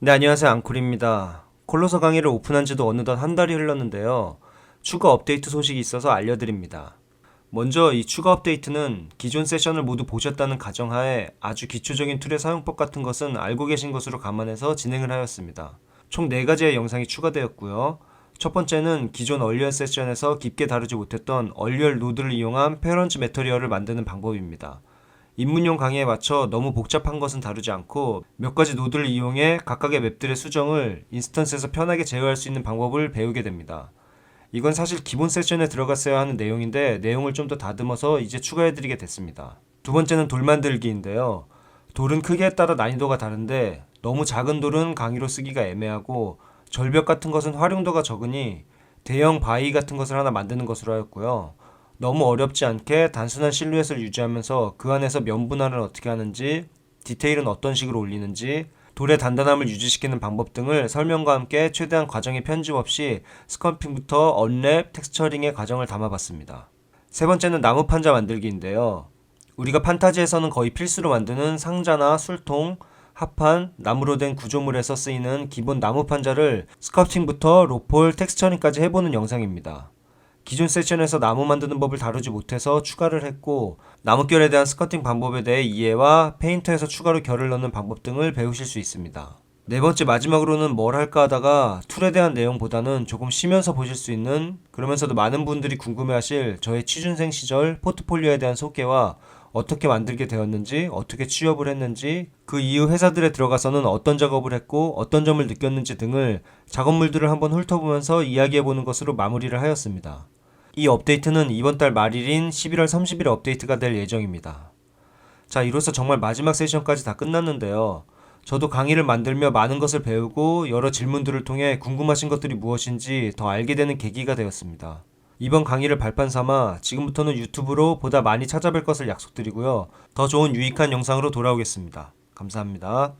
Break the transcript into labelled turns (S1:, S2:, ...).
S1: 네, 안녕하세요. 앙콜입니다. 콜로서 강의를 오픈한 지도 어느덧 한 달이 흘렀는데요. 추가 업데이트 소식이 있어서 알려드립니다. 먼저 이 추가 업데이트는 기존 세션을 모두 보셨다는 가정하에 아주 기초적인 툴의 사용법 같은 것은 알고 계신 것으로 감안해서 진행을 하였습니다. 총 4가지의 영상이 추가되었고요. 첫 번째는 기존 얼리얼 세션에서 깊게 다루지 못했던 얼리얼 노드를 이용한 페런즈 메터리얼을 만드는 방법입니다. 입문용 강의에 맞춰 너무 복잡한 것은 다루지 않고 몇 가지 노드를 이용해 각각의 맵들의 수정을 인스턴스에서 편하게 제어할 수 있는 방법을 배우게 됩니다. 이건 사실 기본 세션에 들어갔어야 하는 내용인데 내용을 좀 더 다듬어서 이제 추가해드리게 됐습니다. 두 번째는 돌 만들기인데요. 돌은 크기에 따라 난이도가 다른데 너무 작은 돌은 강의로 쓰기가 애매하고 절벽 같은 것은 활용도가 적으니 대형 바위 같은 것을 하나 만드는 것으로 하였고요. 너무 어렵지 않게 단순한 실루엣을 유지하면서 그 안에서 면 분할을 어떻게 하는지, 디테일은 어떤 식으로 올리는지, 돌의 단단함을 유지시키는 방법 등을 설명과 함께 최대한 과정의 편집 없이 스컬핑부터 언랩, 텍스처링의 과정을 담아봤습니다. 세 번째는 나무 판자 만들기인데요. 우리가 판타지에서는 거의 필수로 만드는 상자나 술통, 합판, 나무로 된 구조물에서 쓰이는 기본 나무 판자를 스컬프팅부터 로폴, 텍스처링까지 해보는 영상입니다. 기존 세션에서 나무 만드는 법을 다루지 못해서 추가를 했고 나무결에 대한 스커팅 방법에 대해 이해와 페인터에서 추가로 결을 넣는 방법 등을 배우실 수 있습니다. 네 번째 마지막으로는 뭘 할까 하다가 툴에 대한 내용보다는 조금 쉬면서 보실 수 있는 그러면서도 많은 분들이 궁금해하실 저의 취준생 시절 포트폴리오에 대한 소개와 어떻게 만들게 되었는지, 어떻게 취업을 했는지, 그 이후 회사들에 들어가서는 어떤 작업을 했고, 어떤 점을 느꼈는지 등을 작업물들을 한번 훑어보면서 이야기해보는 것으로 마무리를 하였습니다. 이 업데이트는 이번 달 말일인 11월 30일에 업데이트가 될 예정입니다. 자, 이로써 정말 마지막 세션까지 다 끝났는데요. 저도 강의를 만들며 많은 것을 배우고 여러 질문들을 통해 궁금하신 것들이 무엇인지 더 알게 되는 계기가 되었습니다. 이번 강의를 발판 삼아 지금부터는 유튜브로 보다 많이 찾아뵐 것을 약속드리고요. 더 좋은 유익한 영상으로 돌아오겠습니다. 감사합니다.